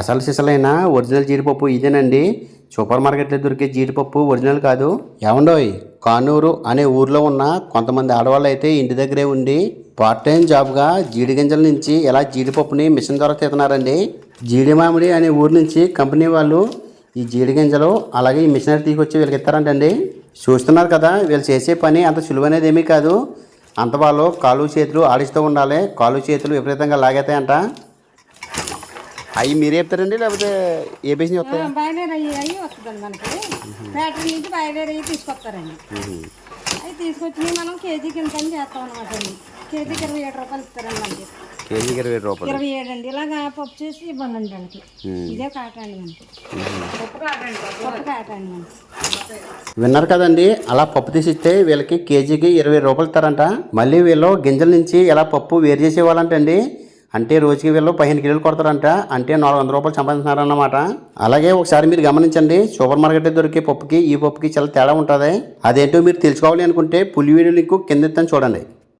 అసలు సిసలైన ఒరిజినల్ జీడిపప్పు ఇదేనండి. సూపర్ మార్కెట్లో దొరికే జీడిపప్పు ఒరిజినల్ కాదు. ఏమండోయ్ కానూరు అనే ఊర్లో ఉన్న కొంతమంది ఆడవాళ్ళు అయితే ఇంటి దగ్గరే ఉండి పార్ట్ టైం జాబ్గా జీడి గింజల నుంచి ఎలా జీడిపప్పుని మిషన్ ద్వారా తీస్తున్నారండి. జీడి మామిడి అనే ఊరు నుంచి కంపెనీ వాళ్ళు ఈ జీడి గింజలు అలాగే ఈ మిషనరీ తీసుకొచ్చి వీళ్ళకి ఇస్తారంటండి. చూస్తున్నారు కదా వీళ్ళు చేసే పని అంత సులువనేది ఏమీ కాదు. అంత వాళ్ళు కాలు చేతులు ఆడిస్తూ ఉండాలి. కాలు చేతులు విపరీతంగా లాగేతాయంట. అవి మీరే చెప్తారండి? లేకపోతే ఏ బిజినెస్ వస్తాయి? బయలుదేరి అయ్యి వస్తుందండి మనకి. ఫ్యాక్టరీ నుంచి బయలుదేరి అయ్యి తీసుకొస్తారండి. అవి తీసుకొచ్చి మనం కేజీ కింద పని చేస్తాం అనమాట అండి. కేజీకి ఇరవై ఏడు రూపాయలు ఇస్తారండి మనకి. కేజీకి ఇరవై రూపాయలు. ఇరవై ఏడు అండి. ఇలాగా పప్పు చేసి ఇవ్వండి మనకి. ఇదే అండి మనకి. పప్పు అండి. పప్పు అండి మనకి. విన్నారు కదండి? అలా పప్పు తీసిస్తే వీళ్ళకి కేజీకి ఇరవై రూపాయలు ఇస్తారంట. మళ్ళీ వీళ్ళు గింజల నుంచి ఎలా పప్పు వేరు చేసేవాళ్ళంటండి. అంటే రోజుకి వీళ్ళు పదిహేను కిలోలు కొడతారంట. అంటే నాలుగు వందల రూపాయలు సంపాదిస్తున్నారన్నమాట. అలాగే ఒకసారి మీరు గమనించండి సూపర్ మార్కెట్లో దొరికే పప్పుకి ఈ పప్పుకి చాలా తేడా ఉంటుంది. అదేంటో మీరు తెలుసుకోవాలి అనుకుంటే పులి వీడియో లింక్ కింద చూడండి.